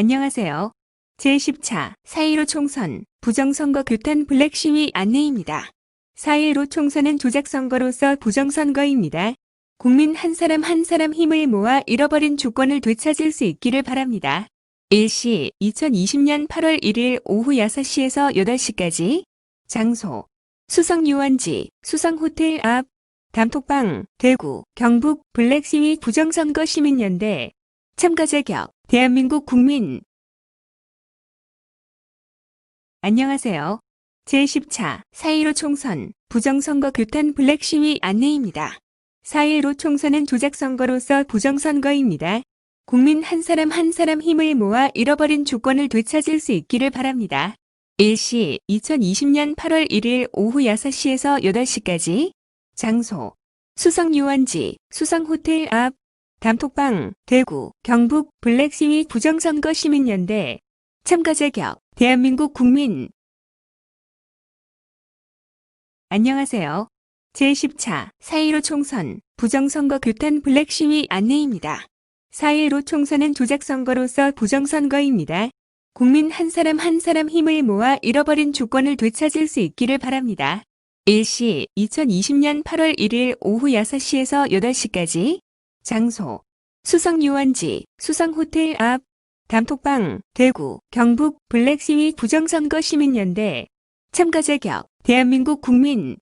안녕하세요. 제10차 4.15 총선 부정선거 규탄 블랙 시위 안내입니다. 4.15 총선은 조작선거로서 부정선거입니다. 국민 한 사람 한 사람 힘을 모아 잃어버린 주권을 되찾을 수 있기를 바랍니다. 일시 2020년 8월 1일 오후 6시에서 8시까지 장소 수성유원지 수성호텔 앞 단톡방 대구 경북 블랙시위 부정선거 시민연대 참가 자 격 대한민국 국민 안녕하세요. 제10차 4.15 총선 부정선거 규탄 블랙 시위 안내입니다. 4.15 총선은 조작선거로서 부정선거입니다. 국민 한 사람 한 사람 힘을 모아 잃어버린 주권을 되찾을 수 있기를 바랍니다. 일시 2020년 8월 1일 오후 6시에서 8시까지 장소 수성유원지 수성호텔 앞 단톡방 대구 경북 블랙시위 부정선거 시민연대 참가 자 격 대한민국 국민 안녕하세요. 제10차 4.15 총선 부정선거 규탄 블랙시위 안내입니다. 4.15 총선은 조작선거로서 부정선거입니다. 국민 한 사람 한 사람 힘을 모아 잃어버린 주권을 되찾을 수 있기를 바랍니다. 일시 2020년 8월 1일 오후 6시에서 8시까지 장소 수성 유원지 수성 호텔 앞 단톡방 대구 경북 블랙시위 부정선거 시민연대 참가 자격 대한민국 국민